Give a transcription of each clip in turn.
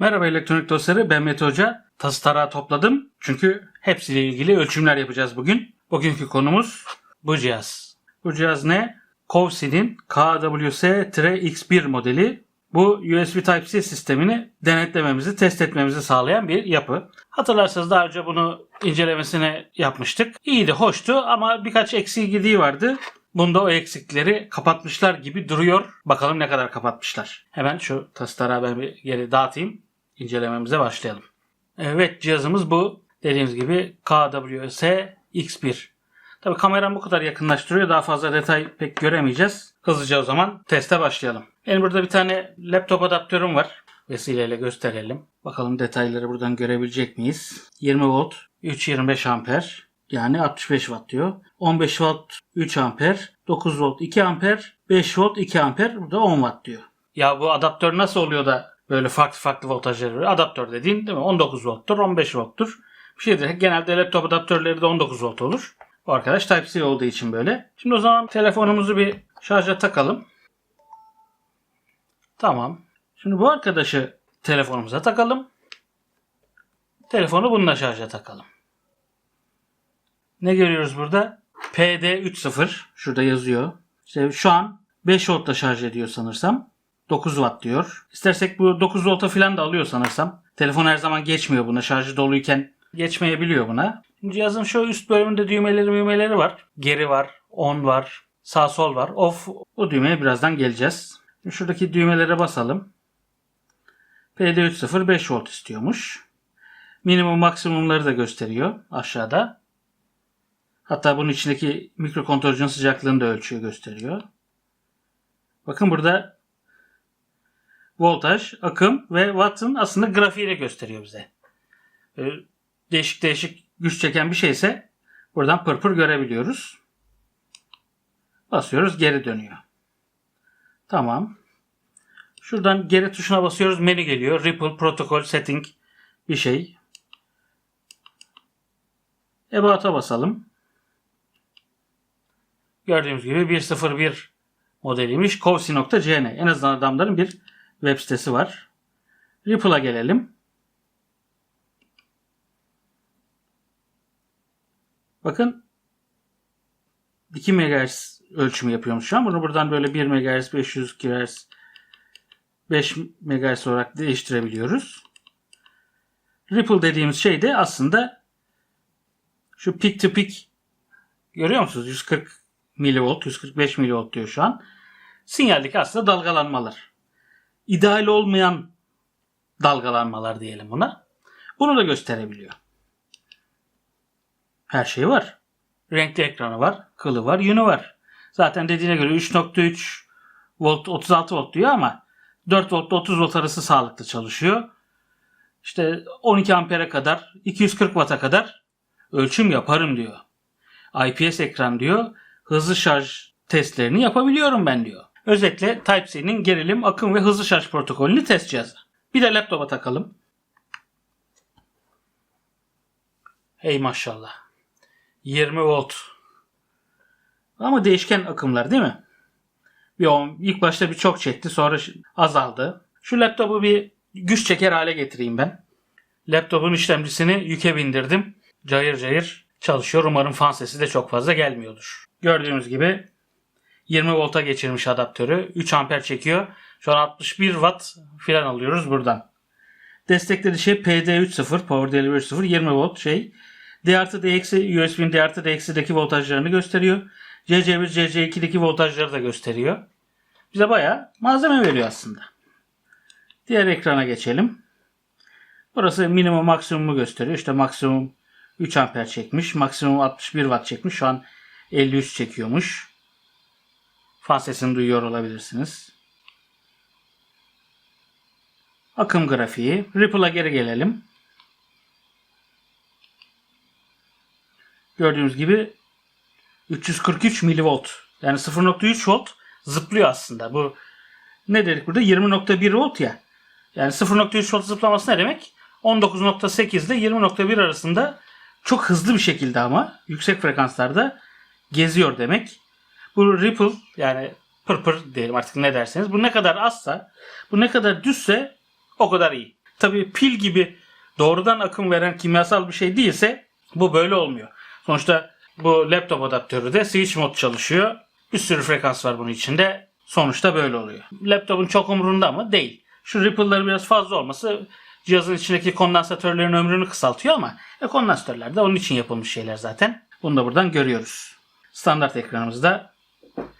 Merhaba elektronik dostları ben Mete Hoca. Tası tarağı topladım çünkü hepsiyle ilgili ölçümler yapacağız bugün. Bugünkü konumuz bu cihaz. Bu cihaz ne? Covsi'nin KWS-X1 modeli. Bu USB Type-C sistemini denetlememizi, test etmemizi sağlayan bir yapı. Hatırlarsanız daha önce bunu incelemesini yapmıştık. İyiydi, hoştu ama birkaç eksiği gidiği vardı. Bunda o eksikleri kapatmışlar gibi duruyor. Bakalım ne kadar kapatmışlar. Hemen şu tastara ben bir geri dağıtayım. İncelememize başlayalım. Evet cihazımız bu. Dediğimiz gibi KWS X1. Tabi kameram bu kadar yakınlaştırıyor. Daha fazla detay pek göremeyeceğiz. Hızlıca o zaman teste başlayalım. Benim burada bir tane laptop adaptörüm var. Vesileyle gösterelim. Bakalım detayları buradan görebilecek miyiz? 20 volt, 3.25 amper. Yani 65 watt diyor. 15 volt 3 amper, 9 volt 2 amper, 5 volt 2 amper. Burada 10 watt diyor. Ya bu adaptör nasıl oluyor da böyle farklı farklı voltajları veriyor? Adaptör dediğin değil mi? 19 volttur, 15 volttur. Bir şeydir. Genelde laptop adaptörleri de 19 volt olur. Bu arkadaş Type-C olduğu için böyle. Şimdi o zaman telefonumuzu bir şarja takalım. Tamam. Şimdi bu arkadaşı telefonumuza takalım. Telefonu bununla şarja takalım. Ne görüyoruz burada? PD30 şurada yazıyor. İşte şu an 5 voltla şarj ediyor sanırsam. 9 watt diyor. İstersek bu 9 volta falan da alıyor sanırsam. Telefon her zaman geçmiyor buna. Şarjı doluyken geçmeyebiliyor buna. Cihazın şu üst bölümünde düğmeleri düğmeleri var. Geri var, on var, sağ sol var. Off o düğmeye birazdan geleceğiz. Şuradaki düğmelere basalım. PD30 5 volt istiyormuş. Minimum maksimumları da gösteriyor aşağıda. Hatta bunun içindeki mikrokontrolcünün sıcaklığını da ölçüyor gösteriyor. Bakın burada voltaj, akım ve watt'ın aslında grafiğiyle gösteriyor bize. Ee, Değişik değişik güç çeken bir şeyse buradan pırpır görebiliyoruz. Basıyoruz geri dönüyor. Tamam. Şuradan geri tuşuna basıyoruz menü geliyor. Ripple Protocol Setting bir şey. About'a basalım. Gördüğümüz gibi 101 modeliymiş. Covsi.cn En azından adamların bir web sitesi var. Ripple'a gelelim. Bakın 2 MHz ölçümü yapıyormuş şu an. Bunu buradan böyle 1 MHz, 500 kHz, 5 MHz olarak değiştirebiliyoruz. Ripple dediğimiz şey de aslında şu peak to peak görüyor musunuz? 140 milivolt, 145 milivolt diyor şu an. Sinyaldeki aslında dalgalanmalar. İdeal olmayan dalgalanmalar diyelim buna. Bunu da gösterebiliyor. Her şey var. Renkli ekranı var, kılı var, yünü var. Zaten dediğine göre 3.3 volt 36 volt diyor ama 4 volt 30 volt arası sağlıklı çalışıyor. İşte 12 ampere kadar 240 watt'a kadar ölçüm yaparım diyor. IPS ekran diyor. Hızlı şarj testlerini yapabiliyorum ben diyor. Özetle Type-C'nin gerilim, akım ve hızlı şarj protokolünü test cihazı. Bir de laptopa takalım. Hey maşallah. 20 volt. Ama değişken akımlar değil mi? Bir on, ilk başta bir çok çekti sonra azaldı. Şu laptopu bir güç çeker hale getireyim ben. Laptopun işlemcisini yüke bindirdim. Cayır cayır çalışıyor. Umarım fan sesi de çok fazla gelmiyordur. Gördüğünüz gibi 20 volta geçirmiş adaptörü. 3 amper çekiyor. Şu an 61 watt filan alıyoruz buradan. Desteklediği şey PD3.0 Power Delivery 0 20 volt şey. D artı D eksi USB'nin D artı D eksi'deki voltajlarını gösteriyor. CC1 CC2'deki voltajları da gösteriyor. Bize bayağı malzeme veriyor aslında. Diğer ekrana geçelim. Burası minimum maksimumu gösteriyor. İşte maksimum 3 amper çekmiş. Maksimum 61 watt çekmiş. Şu an 53 çekiyormuş. Fan sesini duyuyor olabilirsiniz. Akım grafiği. Ripple'a geri gelelim. Gördüğünüz gibi 343 milivolt. Yani 0.3 volt zıplıyor aslında. Bu ne dedik burada? 20.1 volt ya. Yani 0.3 volt zıplaması ne demek? 19.8 ile 20.1 arasında çok hızlı bir şekilde ama yüksek frekanslarda geziyor demek. Bu ripple yani pırpır diyelim artık ne derseniz. Bu ne kadar azsa, bu ne kadar düzse o kadar iyi. Tabii pil gibi doğrudan akım veren kimyasal bir şey değilse bu böyle olmuyor. Sonuçta bu laptop adaptörü de switch mod çalışıyor. Bir sürü frekans var bunun içinde. Sonuçta böyle oluyor. Laptopun çok umurunda mı? Değil. Şu ripple'ları biraz fazla olması cihazın içindeki kondansatörlerin ömrünü kısaltıyor ama e, kondansatörler de onun için yapılmış şeyler zaten. Bunu da buradan görüyoruz. Standart ekranımızda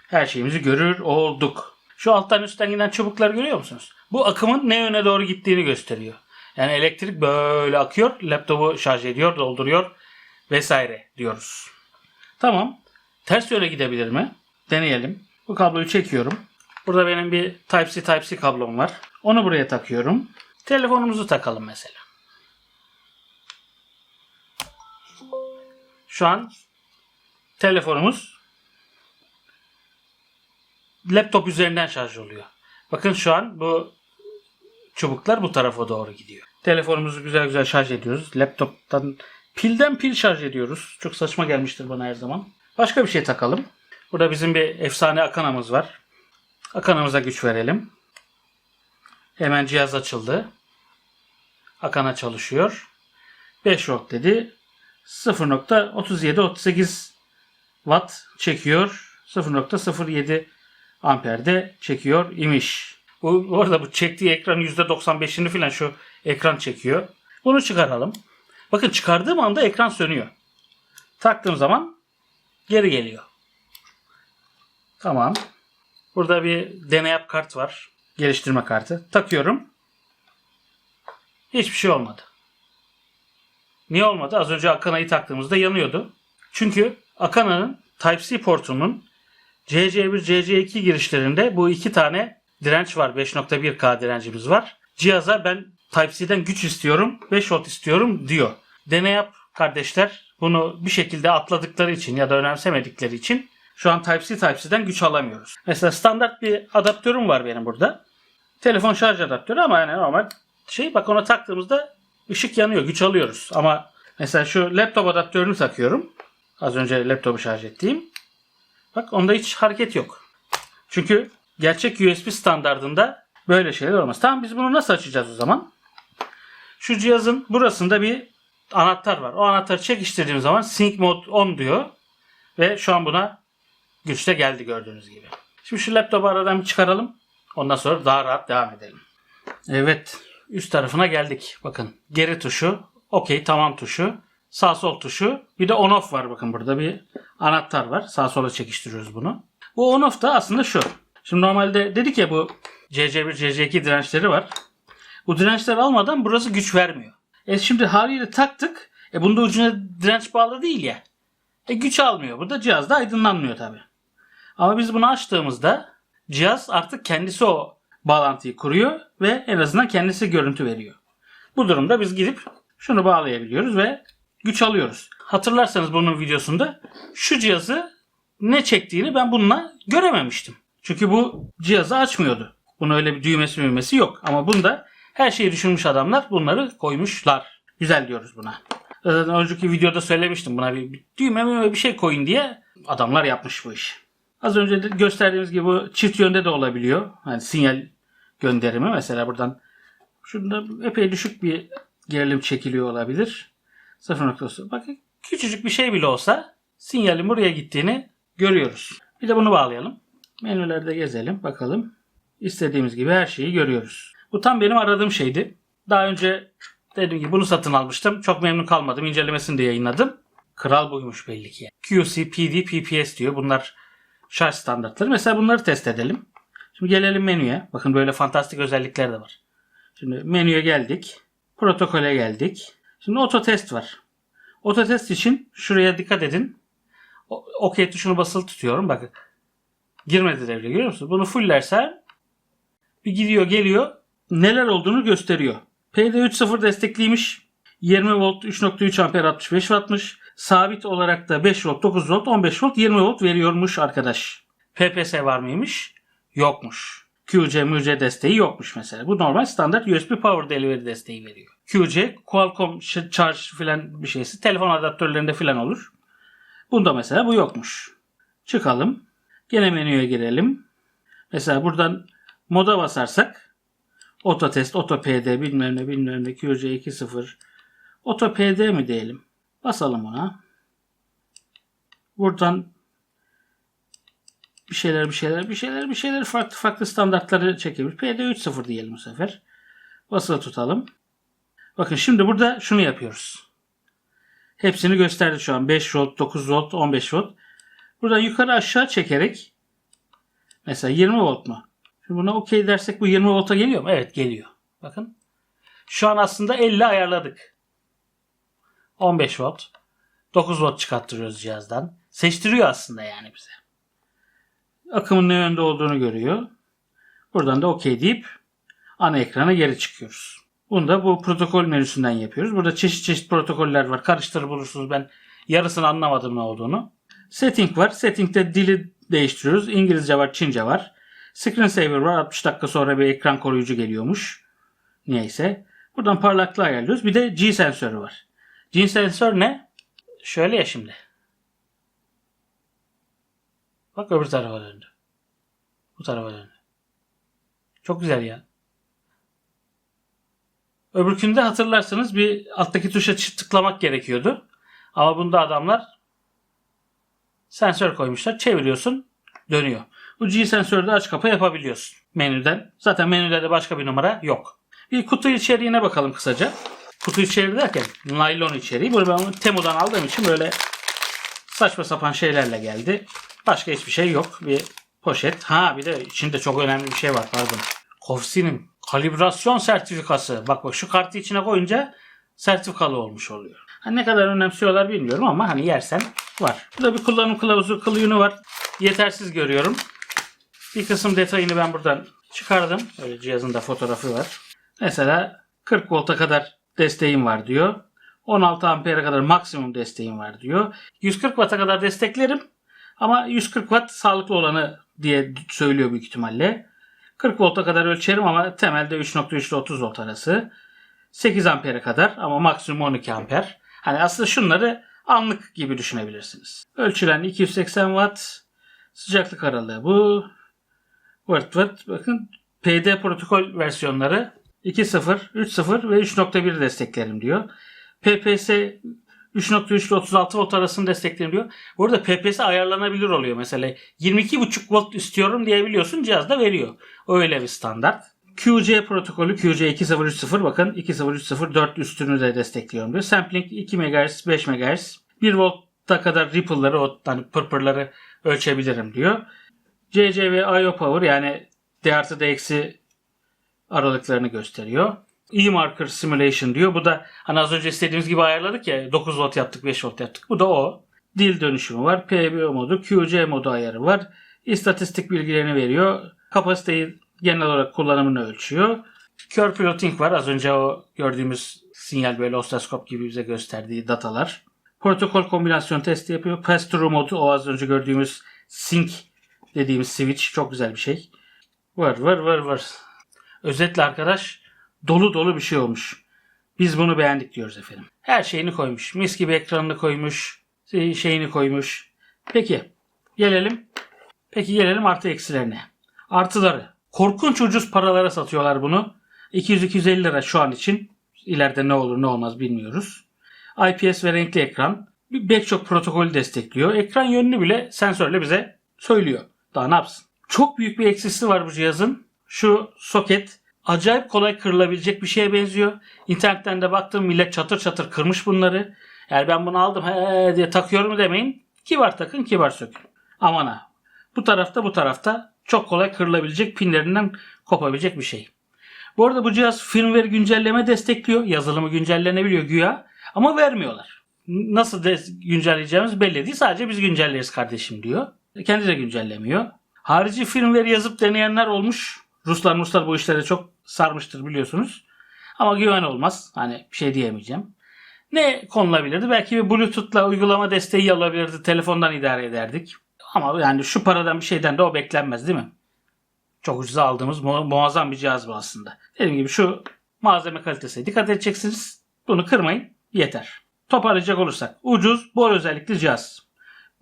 her şeyimizi görür olduk. Şu alttan üstten giden çubukları görüyor musunuz? Bu akımın ne yöne doğru gittiğini gösteriyor. Yani elektrik böyle akıyor, laptopu şarj ediyor, dolduruyor vesaire diyoruz. Tamam. Ters yöne gidebilir mi? Deneyelim. Bu kabloyu çekiyorum. Burada benim bir Type-C Type-C kablom var. Onu buraya takıyorum. Telefonumuzu takalım mesela. Şu an telefonumuz laptop üzerinden şarj oluyor. Bakın şu an bu çubuklar bu tarafa doğru gidiyor. Telefonumuzu güzel güzel şarj ediyoruz. Laptoptan pilden pil şarj ediyoruz. Çok saçma gelmiştir bana her zaman. Başka bir şey takalım. Burada bizim bir efsane akanamız var. Akanamıza güç verelim. Hemen cihaz açıldı. Akana çalışıyor. 5 volt dedi. 0.3738 watt çekiyor. 0.07 amperde çekiyor imiş. Bu, bu arada bu çektiği ekran %95'ini falan şu ekran çekiyor. Bunu çıkaralım. Bakın çıkardığım anda ekran sönüyor. Taktığım zaman geri geliyor. Tamam. Burada bir deney yap kart var. Geliştirme kartı. Takıyorum. Hiçbir şey olmadı. Niye olmadı? Az önce Akana'yı taktığımızda yanıyordu. Çünkü Akana'nın Type-C portunun CC1, CC2 girişlerinde bu iki tane direnç var. 5.1K direncimiz var. Cihaza ben Type-C'den güç istiyorum, 5 volt istiyorum diyor. Deney yap kardeşler. Bunu bir şekilde atladıkları için ya da önemsemedikleri için şu an Type-C Type-C'den güç alamıyoruz. Mesela standart bir adaptörüm var benim burada. Telefon şarj adaptörü ama yani normal şey bak ona taktığımızda ışık yanıyor, güç alıyoruz. Ama mesela şu laptop adaptörünü takıyorum. Az önce laptopu şarj ettiğim. Bak onda hiç hareket yok. Çünkü gerçek USB standardında böyle şeyler olmaz. Tamam biz bunu nasıl açacağız o zaman? Şu cihazın burasında bir anahtar var. O anahtarı çekiştirdiğim zaman Sync Mode on diyor. Ve şu an buna güç de geldi gördüğünüz gibi. Şimdi şu laptopu aradan bir çıkaralım. Ondan sonra daha rahat devam edelim. Evet. Üst tarafına geldik. Bakın geri tuşu, okey tamam tuşu, sağ sol tuşu, bir de on off var bakın burada bir anahtar var. Sağ sola çekiştiriyoruz bunu. Bu on off da aslında şu. Şimdi normalde dedik ya bu CC1, CC2 dirençleri var. Bu dirençler almadan burası güç vermiyor. E şimdi haliyle taktık. E bunda ucuna direnç bağlı değil ya. E güç almıyor. Burada cihaz da aydınlanmıyor tabi. Ama biz bunu açtığımızda cihaz artık kendisi o bağlantıyı kuruyor ve en azından kendisi görüntü veriyor. Bu durumda biz gidip şunu bağlayabiliyoruz ve güç alıyoruz. Hatırlarsanız bunun videosunda şu cihazı ne çektiğini ben bununla görememiştim. Çünkü bu cihazı açmıyordu. Bunun öyle bir düğmesi müğmesi yok. Ama bunda her şeyi düşünmüş adamlar bunları koymuşlar. Güzel diyoruz buna. Zaten önceki videoda söylemiştim buna bir, bir düğme bir şey koyun diye. Adamlar yapmış bu işi. Az önce de gösterdiğimiz gibi bu çift yönde de olabiliyor. Hani sinyal gönderimi mesela buradan şurada epey düşük bir gerilim çekiliyor olabilir. Sıfır noktası. Bakın küçücük bir şey bile olsa sinyalin buraya gittiğini görüyoruz. Bir de bunu bağlayalım. Menülerde gezelim bakalım. İstediğimiz gibi her şeyi görüyoruz. Bu tam benim aradığım şeydi. Daha önce dediğim gibi bunu satın almıştım. Çok memnun kalmadım. İncelemesini de yayınladım. Kral buymuş belli ki. QC, PD, PPS diyor. Bunlar şarj standartları. Mesela bunları test edelim. Şimdi gelelim menüye. Bakın böyle fantastik özellikler de var. Şimdi menüye geldik. Protokole geldik. Şimdi auto test var. Auto test için şuraya dikkat edin. OK tuşunu basılı tutuyorum. Bakın. Girmedi devreye görüyor musunuz? Bunu fullersen bir gidiyor geliyor. Neler olduğunu gösteriyor. PD3.0 destekliymiş. 20 volt 3.3 amper 65 wattmış. Sabit olarak da 5 volt 9 volt 15 volt 20 volt veriyormuş arkadaş. PPS var mıymış? Yokmuş. QC, MUC desteği yokmuş mesela. Bu normal standart USB Power Delivery desteği veriyor. QC, Qualcomm Charge filan bir şeysi. Telefon adaptörlerinde filan olur. Bunda mesela bu yokmuş. Çıkalım. Gene menüye girelim. Mesela buradan moda basarsak Ototest, OtoPD bilmem ne bilmem ne QC 2.0 OtoPD mi diyelim? Basalım ona. Buradan bir şeyler bir şeyler bir şeyler bir şeyler farklı farklı standartları çekebilir. PD 3.0 diyelim bu sefer. Basılı tutalım. Bakın şimdi burada şunu yapıyoruz. Hepsini gösterdi şu an. 5 volt, 9 volt, 15 volt. Buradan yukarı aşağı çekerek mesela 20 volt mu? Şimdi buna okey dersek bu 20 volta geliyor mu? Evet geliyor. Bakın. Şu an aslında 50 ayarladık. 15 volt. 9 volt çıkarttırıyoruz cihazdan. Seçtiriyor aslında yani bize. Akımın ne yönde olduğunu görüyor. Buradan da okey deyip ana ekrana geri çıkıyoruz. Bunu da bu protokol menüsünden yapıyoruz. Burada çeşit çeşit protokoller var. Karıştırır bulursunuz. Ben yarısını anlamadım ne olduğunu. Setting var. Setting'de dili değiştiriyoruz. İngilizce var, Çince var. Screensaver var. 60 dakika sonra bir ekran koruyucu geliyormuş. Neyse. Buradan parlaklığı ayarlıyoruz. Bir de G sensörü var. G sensör ne? Şöyle ya şimdi. Bak öbür tarafa döndü. Bu tarafa döndü. Çok güzel ya. Öbürkünde hatırlarsanız bir alttaki tuşa tıklamak gerekiyordu. Ama bunda adamlar sensör koymuşlar. Çeviriyorsun dönüyor. Bu G sensörü de aç kapa yapabiliyorsun menüden. Zaten menüde de başka bir numara yok. Bir kutu içeriğine bakalım kısaca. Kutu içeriği derken naylon içeriği. Bunu ben Temu'dan aldığım için böyle saçma sapan şeylerle geldi. Başka hiçbir şey yok. Bir poşet. Ha bir de içinde çok önemli bir şey var pardon. Kofsi'nin kalibrasyon sertifikası. Bak bak şu kartı içine koyunca sertifikalı olmuş oluyor. Ha, ne kadar önemsiyorlar bilmiyorum ama hani yersen var. Burada bir kullanım kılavuzu kıl yünü var. Yetersiz görüyorum. Bir kısım detayını ben buradan çıkardım. Öyle cihazın da fotoğrafı var. Mesela 40 volta kadar desteğim var diyor. 16 ampere kadar maksimum desteğim var diyor. 140 watt'a kadar desteklerim. Ama 140 watt sağlıklı olanı diye söylüyor büyük ihtimalle. 40 volta kadar ölçerim ama temelde 3.3 ile 30 volt arası. 8 ampere kadar ama maksimum 12 amper. Hani aslında şunları anlık gibi düşünebilirsiniz. Ölçülen 280 watt sıcaklık aralığı bu. Vırt vırt bakın PD protokol versiyonları 2.0, 3.0 ve 3.1 desteklerim diyor. PPS 3.3 ile 36 volt arasını desteklerim diyor. Bu arada PPS ayarlanabilir oluyor mesela. 22.5 volt istiyorum diyebiliyorsun cihaz da veriyor. Öyle bir standart. QC protokolü QC 2030 bakın 20304 üstünü de destekliyorum diyor. Sampling 2 MHz 5 MHz 1 volta kadar ripple'ları o hani pırpırları ölçebilirim diyor. CC ve IO power yani D artı D eksi aralıklarını gösteriyor. E-marker simulation diyor. Bu da hani az önce istediğimiz gibi ayarladık ya 9 volt yaptık 5 volt yaptık. Bu da o. Dil dönüşümü var. PBO modu, QC modu ayarı var. İstatistik bilgilerini veriyor. Kapasiteyi genel olarak kullanımını ölçüyor. Kör plotting var. Az önce o gördüğümüz sinyal böyle ostaskop gibi bize gösterdiği datalar. Protokol kombinasyon testi yapıyor. Pass-through modu o az önce gördüğümüz sync dediğimiz switch çok güzel bir şey. Var var var var. Özetle arkadaş dolu dolu bir şey olmuş. Biz bunu beğendik diyoruz efendim. Her şeyini koymuş. Mis gibi ekranını koymuş. Şeyini koymuş. Peki gelelim. Peki gelelim artı eksilerine. Artıları. Korkunç ucuz paralara satıyorlar bunu. 200-250 lira şu an için. İleride ne olur ne olmaz bilmiyoruz. IPS ve renkli ekran. Pek çok protokolü destekliyor. Ekran yönünü bile sensörle bize söylüyor. Daha ne yapsın? Çok büyük bir eksisi var bu cihazın. Şu soket acayip kolay kırılabilecek bir şeye benziyor. İnternetten de baktım millet çatır çatır kırmış bunları. Eğer ben bunu aldım he diye takıyorum demeyin. Kibar takın kibar sökün. Aman ha. Bu tarafta bu tarafta çok kolay kırılabilecek pinlerinden kopabilecek bir şey. Bu arada bu cihaz firmware güncelleme destekliyor. Yazılımı güncellenebiliyor güya. Ama vermiyorlar. Nasıl güncelleyeceğimiz belli değil. Sadece biz güncelleriz kardeşim diyor. Kendi de güncellemiyor. Harici firmware yazıp deneyenler olmuş. Ruslar Ruslar bu işlere çok sarmıştır biliyorsunuz. Ama güven olmaz. Hani bir şey diyemeyeceğim. Ne konulabilirdi? Belki bir Bluetooth'la uygulama desteği alabilirdi. Telefondan idare ederdik. Ama yani şu paradan bir şeyden de o beklenmez değil mi? Çok ucuza aldığımız mu- muazzam bir cihaz bu aslında. Dediğim gibi şu malzeme kalitesine dikkat edeceksiniz. Bunu kırmayın. Yeter. Toparlayacak olursak. Ucuz, bol özellikli cihaz.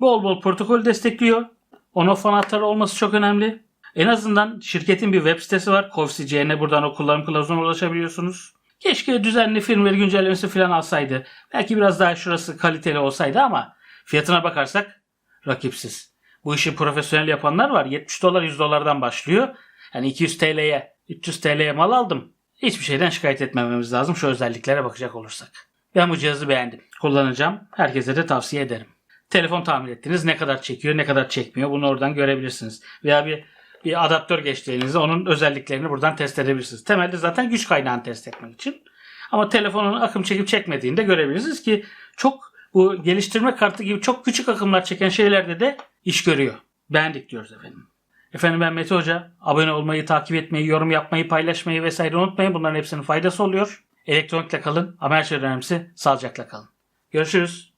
Bol bol protokol destekliyor. On off anahtarı olması çok önemli. En azından şirketin bir web sitesi var. Kovsi.cn buradan o kullanım kılavuzuna ulaşabiliyorsunuz. Keşke düzenli firmware güncellemesi falan alsaydı. Belki biraz daha şurası kaliteli olsaydı ama fiyatına bakarsak rakipsiz. Bu işi profesyonel yapanlar var. 70 dolar 100 dolardan başlıyor. Yani 200 TL'ye 300 TL'ye mal aldım. Hiçbir şeyden şikayet etmememiz lazım şu özelliklere bakacak olursak. Ben bu cihazı beğendim. Kullanacağım. Herkese de tavsiye ederim. Telefon tamir ettiniz. Ne kadar çekiyor, ne kadar çekmiyor bunu oradan görebilirsiniz. Veya bir bir adaptör geçtiğinizde onun özelliklerini buradan test edebilirsiniz. Temelde zaten güç kaynağını test etmek için. Ama telefonun akım çekip çekmediğini de görebilirsiniz ki çok bu geliştirme kartı gibi çok küçük akımlar çeken şeylerde de iş görüyor. Beğendik diyoruz efendim. Efendim ben Mete Hoca. Abone olmayı, takip etmeyi, yorum yapmayı, paylaşmayı vesaire unutmayın. Bunların hepsinin faydası oluyor. Elektronikle kalın ama her şeyden sağlıcakla kalın. Görüşürüz.